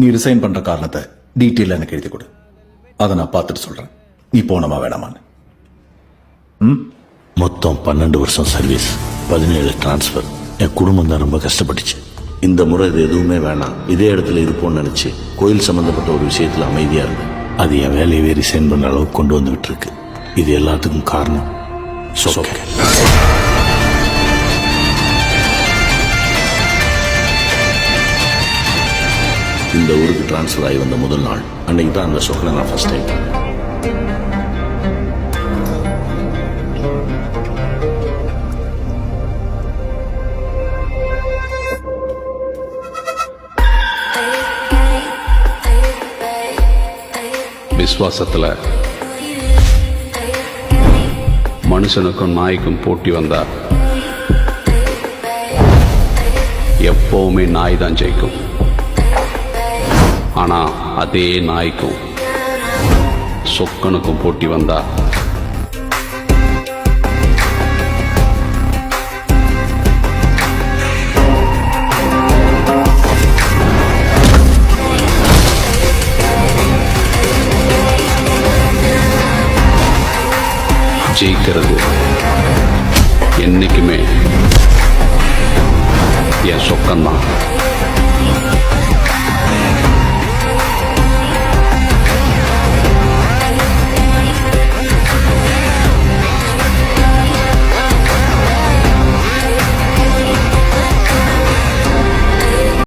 நீ ரிசைன் பண்ற காரணத்தை டீட்டெயில் எனக்கு எழுதி கொடு. அதை நான் பார்த்துட்டு சொல்றேன். நீ போனமா வேணாமான்னு. மொத்தம் பன்னெண்டு வருஷம் சர்வீஸ் பதினேழு டிரான்ஸ்ஃபர் என் குடும்பம் தான் ரொம்ப கஷ்டப்பட்டுச்சு. இந்த முறை இது எதுவுமே வேணாம். இதே இடத்துல இருப்போம்னு நினைச்சு கோயில் சம்பந்தப்பட்ட ஒரு விஷயத்துல அமைதியா இருக்கு அது என் வேலையவே ரிசைன் பண்ண அளவுக்கு கொண்டு வந்துகிட்டு இருக்கு. இது எல்லாத்துக்கும் காரணம். சோகே இந்த ஊருக்கு டிரான்ஸ்ஃபர் ஆகி வந்த முதல் நாள். அன்னைக்கு தான் அந்த சொக்கனை நான் ஃபர்ஸ்ட் டைம் விசுவாசத்துல மனுஷனுக்கும் நாய்க்கும் போட்டி வந்தா எப்பவுமே நாய் தான் ஜெயிக்கும். ஆனால் அதே நாய்க்கும் சொக்கனுக்கும் போட்டி வந்தா ஜெயிக்கிறது. என்னைக்குமே என் சொக்கம்தான்